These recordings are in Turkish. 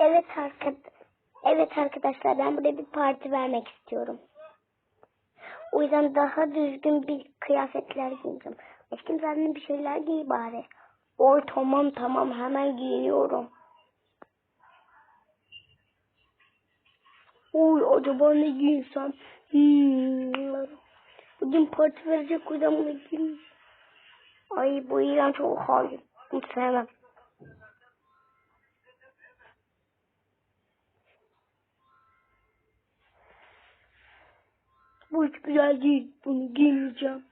Evet arkadaşlar. Evet arkadaşlar ben burada bir parti vermek istiyorum. O yüzden daha düzgün bir kıyafetler giyeceğim. Eşkim zaten bir şeyler giy bari. Oy tamam tamam hemen giyiniyorum. Oy acaba ne giyinsem? Hmm. Bugün parti verecek o yüzden bunu giyeyim. Ay bu iğrenç çok hayır. Bunu sevmem. Bu hiç güzel değil. Bunu giymeyeceğim.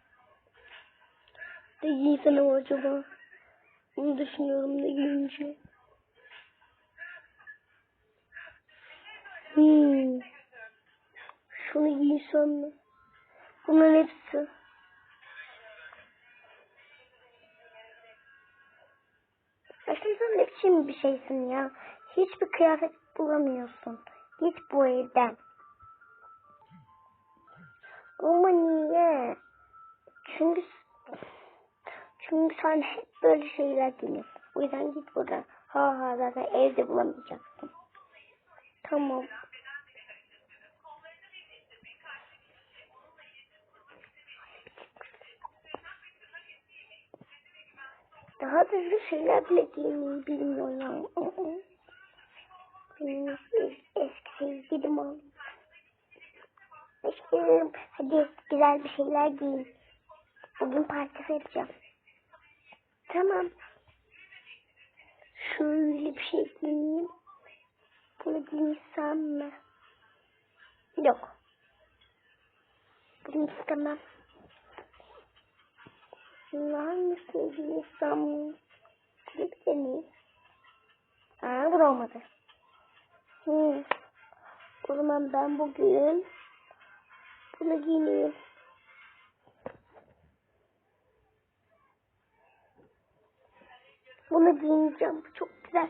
Ne giysem acaba? Bunu düşünüyorum ne giyince. Hmm. Şunu giysem mi? Bunların hepsi. Aşkım sen ne biçim bir şeysin ya? Hiçbir kıyafet bulamıyorsun. Git bu evden. Ama niye? Çünkü çünkü sen hep böyle şeyler giyiyorsun. O yüzden git buradan. Ha ha zaten evde bulamayacaksın. Tamam. Daha düzgün şeyler bile giymeyi bilmiyorum. Benim eski sevgilim oldu. Eşkilerim hadi güzel bir şeyler giyin. Bugün parti vereceğim. Tamam. Şöyle bir şey giyeyim. Bunu giysem mi? Yok. Bunu istemem. Hangisini giysem? Bunu bir deneyeyim. Aa bu da olmadı. Hmm. O zaman ben bugün bunu giyineyim. Bunu giyineceğim. Bu çok güzel.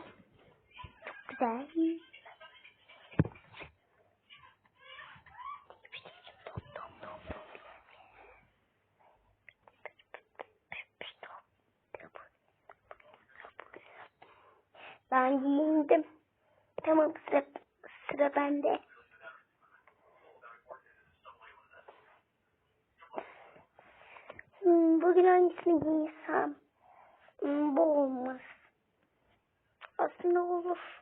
Çok güzel. Ben giyindim. Tamam sıra, sıra bende. Hmm, bugün hangisini giysem? Hmm, bu olmaz. Aslında olur.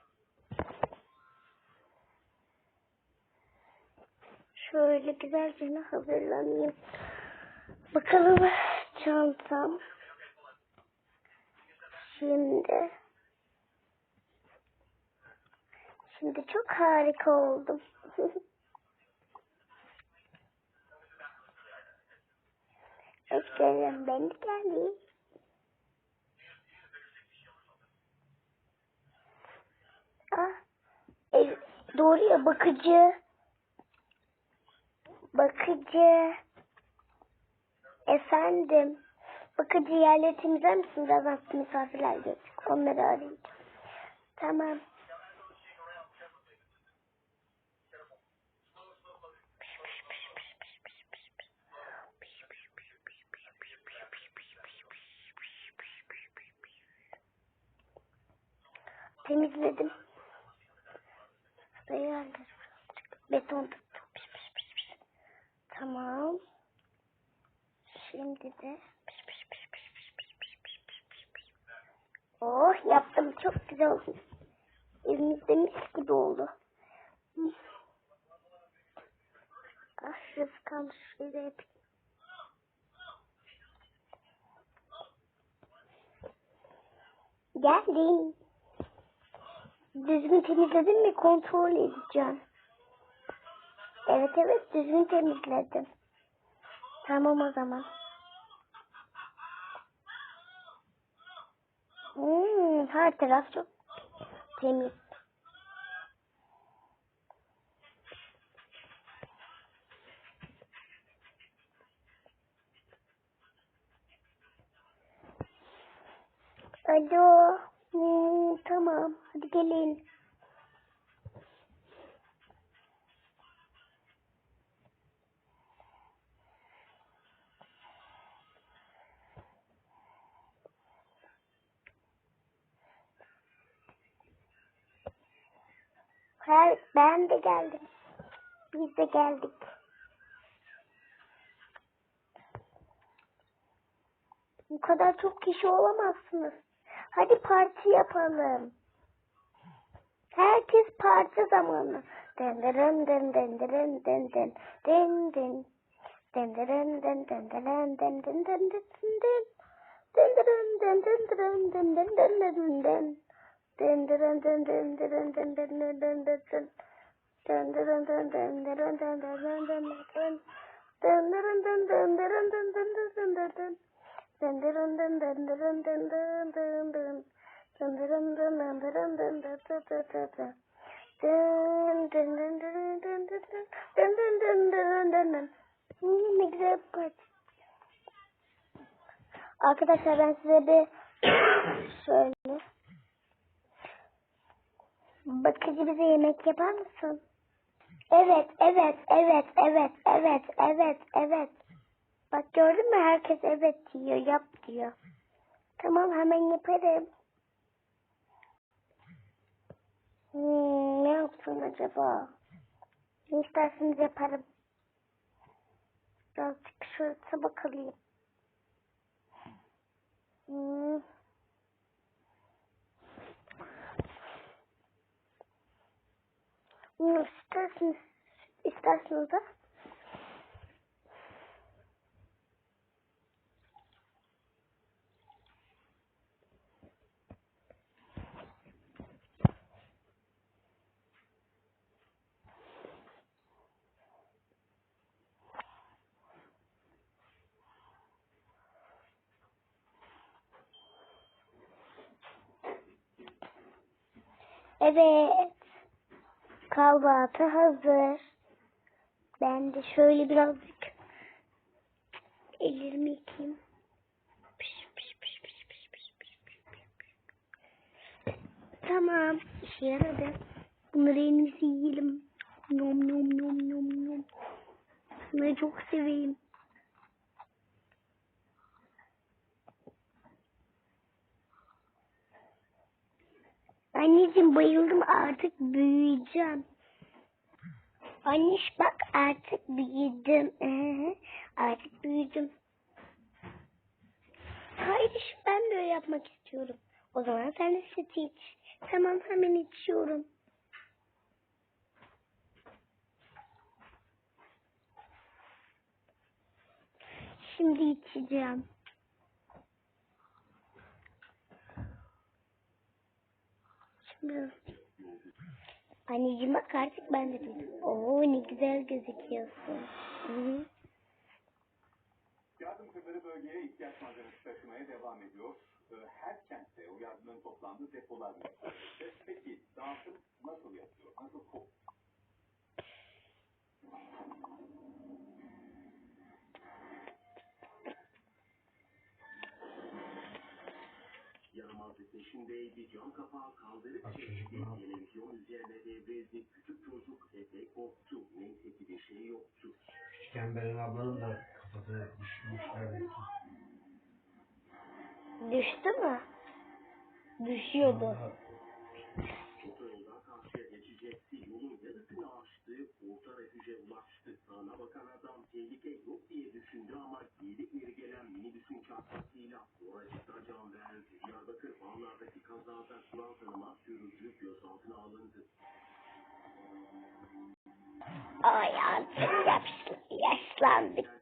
Şöyle güzelce hazırlanayım. Bakalım çantam. Şimdi. Şimdi çok harika oldum. Eşlerim ben de geldim. Ah, ev, doğru ya bakıcı. Bakıcı. Efendim. Bakıcı yerleri temizler misin? Birazdan misafirler gelecek. Onları arayacağım. Tamam. Temizledim. Sayarlar. Beton tuttum. Pis, pis, pis, pis. Tamam. Şimdi de pis, pis, pis, pis, pis, pis, pis, pis, pis, pis, pis. Oh yaptım. Çok güzel oldu. Evimizde mis gibi oldu. Ah kalmış. Şöyle yapayım. Geldim. Düzgün temizledin mi kontrol edeceğim. Evet evet düzgün temizledim. Tamam o zaman. Hmm, her taraf çok temiz. Alo. Hmm, tamam. Hadi gelin. Her, ben de geldim. Biz de geldik. Bu kadar çok kişi olamazsınız. Hadi parti yapalım. Herkes parti zamanı. Denderen den denderen den den den den denderen den denderen den den den den den denderen den denderen den den den den den denderen den denderen den den den den den den denderen den denderen den den den den den denderen den denderen den den den den den Dındırın dın dındırın dın dın dın dın. Dındırın dın dındırın dın dın dın dın dın dın. Dın dın dın dın dın dın dın. Dın dın dın dın dın dın. Ne güzel bir parça. Arkadaşlar ben size bir söyle. Bakıcı bize yemek yapar mısın? Evet, evet, evet, evet, evet, evet, evet. Bak gördün mü herkes evet diyor, yap diyor. Tamam hemen yaparım. Hmm, ne yapsın acaba? Ne isterseniz yaparım. Birazcık şöyle tabak alayım. Hmm. Ne isterseniz, isterseniz de. Evet. Kahvaltı hazır. Ben de şöyle birazcık ellerimi yıkayayım. Tamam. işe yaradı. Bunları en iyisi yiyelim. Nom nom nom nom nom. Bunları çok seveyim. Anneciğim bayıldım artık büyüyeceğim. Anneş bak artık büyüdüm. Artık büyüdüm. Hayır ben de öyle yapmak istiyorum. O zaman sen de süt iç. Tamam hemen içiyorum. Şimdi içeceğim. Şimdi Anneciğim bak artık ben de duydum. Oo ne güzel gözüküyorsun. Hı -hı. Yardım kırları bölgeye ihtiyaç malzemesi taşımaya devam ediyor. Ee, Her kentte o yardımların toplandığı depolar var. Ee, Peki dağıtım nasıl yapılıyor? Nasıl ko- Yaramaz peşindeydi. Cam kapağı kaldırıp Bak çekti. çocuk ne yaptı? Televizyon üzerine devrildi. Küçük çocuk epey korktu. Neyse ki bir şey yoktu. Küçükken Beren ablanın da kafası düşmüşlerdi. Düştü mü? Düşüyordu. Otoyoldan karşıya geçecekti. Yolun yarısını aştı. Orta refüje ulaştı. Sağına bakan adam tehlike yok diye düşündü ama geri geri gelen minibüsün ayağa yaslandık.